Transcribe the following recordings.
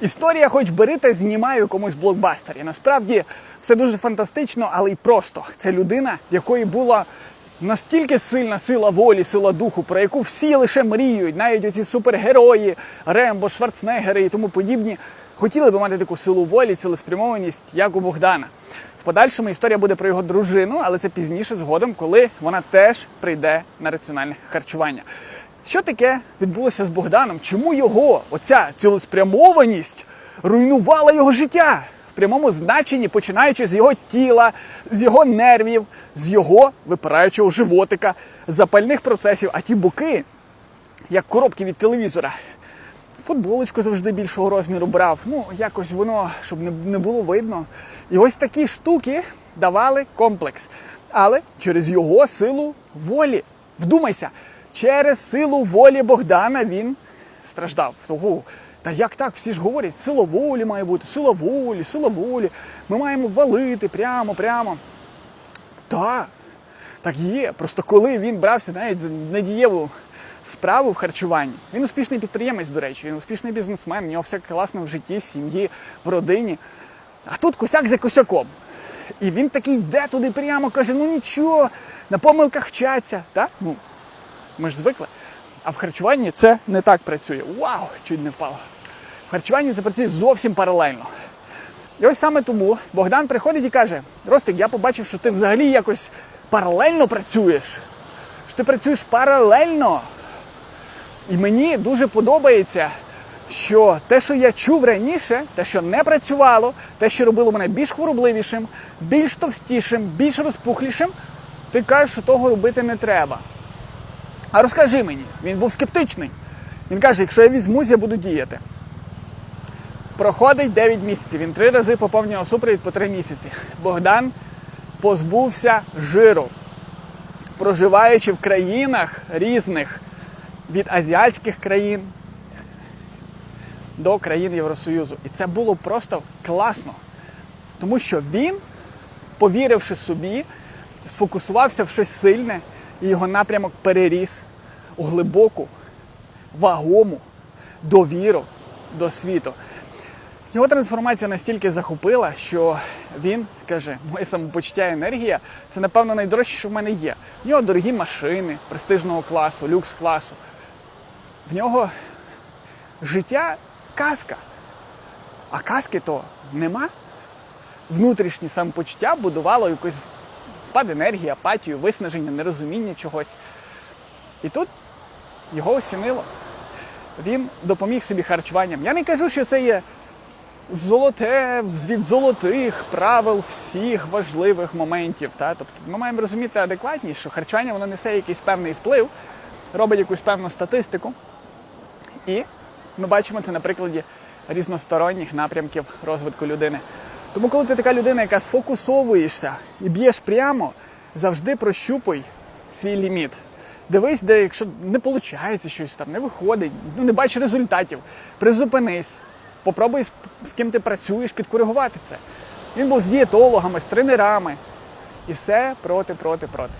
Історія, хоч бери та знімаю комусь блокбастер. І насправді все дуже фантастично, але й просто. Це людина, якої була настільки сильна сила волі, сила духу, про яку всі лише мріють, навіть оці супергерої, Рембо, Шварценеггери і тому подібні, хотіли би мати таку силу волі, цілеспрямованість, як у Богдана. В подальшому історія буде про його дружину, але це пізніше згодом, коли вона теж прийде на раціональне харчування. Що таке відбулося з Богданом? Чому його оця цілеспрямованість руйнувала його життя в прямому значенні, починаючи з його тіла, з його нервів, з його випираючого животика, запальних процесів, а ті боки, як коробки від телевізора. Футболочку завжди більшого розміру брав. Ну, якось воно, щоб не, було видно. І ось такі штуки давали комплекс. Але через його силу волі. Вдумайся, через силу волі Богдана він страждав. Того, та як так? Всі ж говорять, сила волі має бути, сила волі, сила волі. Ми маємо валити прямо, прямо. Так, так є. Просто коли він брався навіть за недієву справу в харчуванні, він успішний підприємець, до речі, він успішний бізнесмен, у нього все класно в житті, в сім'ї, в родині. А тут косяк за косяком. І він такий йде туди прямо, каже: ну нічого, на помилках вчаться. Так? Ну, ми ж звикли. А в харчуванні це не так працює. Вау! Чуть не впало. В харчуванні це працює зовсім паралельно. І ось саме тому Богдан приходить і каже: Ростик, я побачив, що ти взагалі якось паралельно працюєш. Що ти працюєш паралельно. І мені дуже подобається, що те, що я чув раніше, те, що не працювало, те, що робило мене більш хворобливішим, більш товстішим, більш розпухлішим, ти кажеш, що того робити не треба. А розкажи мені, він був скептичний. Він каже, якщо я візьмусь, я буду діяти. Проходить 9 місяців. Він три рази поповнював супровід по 3 місяці. Богдан позбувся жиру, проживаючи в країнах різних від азіатських країн до країн Євросоюзу. І це було просто класно. Тому що він, повіривши собі, сфокусувався в щось сильне, і його напрямок переріс у глибоку, вагому довіру до світу. Його трансформація настільки захопила, що він каже: моє самопочуття і енергія це, напевно, найдорожче, що в мене є. В нього дорогі машини престижного класу, люкс класу. В нього життя казка. А казки то нема. Внутрішнє самопочуття будувало якийсь спад енергії, апатію, виснаження, нерозуміння чогось. І тут його осінило. Він допоміг собі харчуванням. Я не кажу, що це є золоте від золотих правил всіх важливих моментів. Та? Тобто ми маємо розуміти адекватність, що харчування воно несе якийсь певний вплив, робить якусь певну статистику. І ми бачимо це на прикладі різносторонніх напрямків розвитку людини. Тому, коли ти така людина, яка сфокусовуєшся і б'єш прямо, завжди прощупуй свій ліміт. Дивись, де якщо не виходить щось там, не виходить, ну не бачиш результатів, призупинись, попробуй з, ким ти працюєш, підкоригувати це. Він був з дієтологами, з тренерами. І все проти, проти, проти.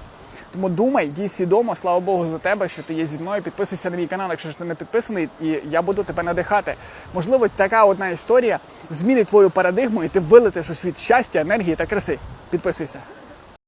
Тому думай, дій свідомо, слава Богу, за тебе, що ти є зі мною. Підписуйся на мій канал, якщо ти не підписаний, і я буду тебе надихати. Можливо, така одна історія змінить твою парадигму, і ти вилетиш у світ щастя, енергії та краси. Підписуйся.